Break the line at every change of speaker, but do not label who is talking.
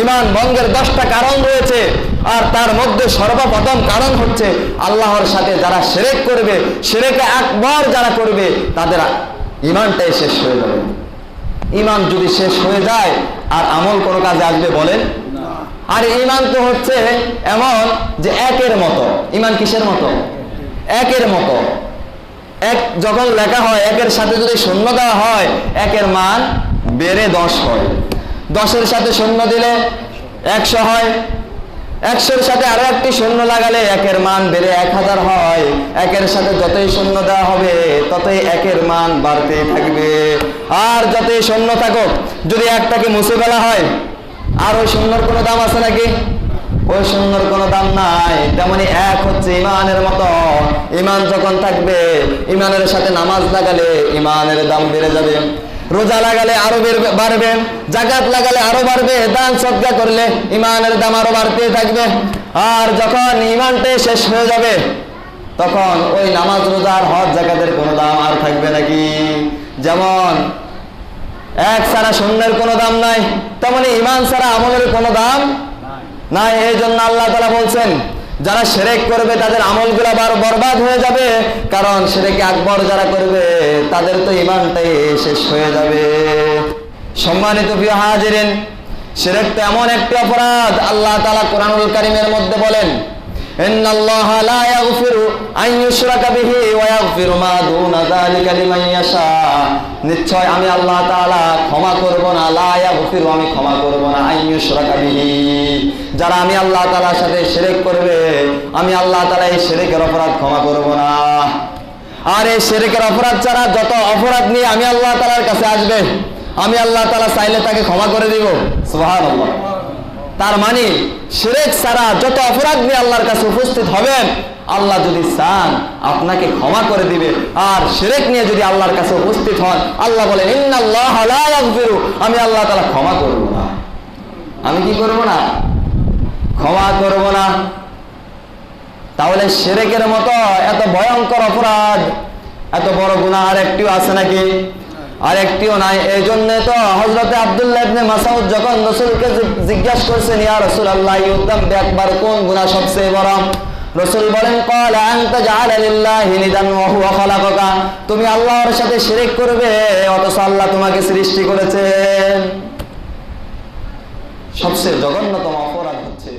ইমান ভঙ্গের দশটা কারণ রয়েছে আর তার মধ্যে সর্বপ্রথম কারণ হচ্ছে আল্লাহর সাথে যারা সেরেক করবে সেরেকে একবার যারা করবে তাদের ইমানটাই শেষ হয়ে যাবে। ইমান যদি শেষ হয়ে যায় আর আমল কোনো কাজে আসবে বলেন? আর ইমান তো হচ্ছে এমন যে একের মতো। ইমান কিসের মতো? একের মতো। এক যখন লেখা হয় একের সাথে যদি শূন্য দেওয়া হয় একের মান বেড়ে দশ হয়। দশের সাথে শূন্য দিলে একশো হয়। একশোর সাথে আরও একটি শূন্য লাগালে একের মান বেড়ে এক হাজার হয়। একের সাথে যতই শূন্য দেওয়া হবে, ততই একের মান বাড়তে থাকবে। আর যতই শূন্য থাকুক, যদি একটাকে মুছে ফেলা হয়, আর ওই শূন্যর কোনো দাম আছে নাকি? ওই শূন্যর কোনো দাম নাই। তেমনি এক হচ্ছে ইমানের মতো। ইমান যখন থাকবে, ইমানের সাথে নামাজ লাগালে ইমানের দাম বেড়ে যাবে। রোজা লাগালে আরও বেড়বে- জাকাত লাগালে আরও বাড়বে দান সদ্গা করলে ইমানের দাম আরও বাড়তে থাকবে। আর যখন ইমানটাই শেষ হয়ে যাবে তখন ওই নামাজ রোজা আর হজ জাকাতের কোনো দাম আর থাকবে নাকি যেমন এক ছাড়া শূন্যের কোনো দাম নাই তেমনি ইমান ছাড়া আমলের কোনো দাম নাই। এই জন্য আল্লাহ তালা বলছেন যারা সেরেক করবে, তাদের আমলগুলো আবার বরবাদ হয়ে যাবে। কারণ সেরেকে আকবর যারা করবে, তাদের তো ইমানটাই শেষ হয়ে যাবে। সম্মানিত প্রিয় হাজিরেন, সেরেক তো এমন একটি অপরাধ, আল্লাহ তালা কোরআনুল কারিমের মধ্যে বলেন নিশ্চয় আমি আল্লাহ ক্ষমা করব না আমি ক্ষমা করব না আইন সুরাকা বিহী। যারা আমি আল্লাহ তাআলার সাথে শিরক করবে, আমি আল্লাহ তাআলা এই শিরকের অপরাধ ক্ষমা করব না। আর এই শিরকের অপরাধ ছাড়া যত অপরাধ নিয়ে আমি আল্লাহ তাআলার কাছে আসবে, আমি আল্লাহ তাআলা চাইলে তাকে ক্ষমা করে দিব। সুবহানাল্লাহ। তার মানে শিরেক ছাড়া যত অপরাধ নিয়ে আল্লাহর কাছে উপস্থিত হবেন, আল্লাহ যদি চান, আপনাকে ক্ষমা করে দিবে। আর শিরেক নিয়ে যদি আল্লাহর কাছে উপস্থিত হন, আল্লাহ বলেন, ইন্নাল্লাহ আমি আল্লাহ তালা ক্ষমা করব না। আমি কি করব না? ক্ষমা করব না। তাহলে শিরেকের মতো এত ভয়ঙ্কর অপরাধ, এত বড় গুনাহ আর একটিও আছে নাকি? আর একটিও নাই। এই জন্য তো হজরতে আব্দুল্লাহ ইবনে মাসাউদ যখন রসুলকে জিজ্ঞাসা করছেন, ইয়া রাসূলুল্লাহ ইউদাম একবার কোন গুনাহ সবচেয়ে বড়? রসুল বলেন কল আনতা জাআলা লিল্লাহি নিদান ওয়া হুয়া খালাকাকা। তুমি আল্লাহর সাথে শিরক করবে, অথচ আল্লাহ তোমাকে সৃষ্টি করেছেন। সবচেয়ে জঘন্যতম অপরাধ হচ্ছে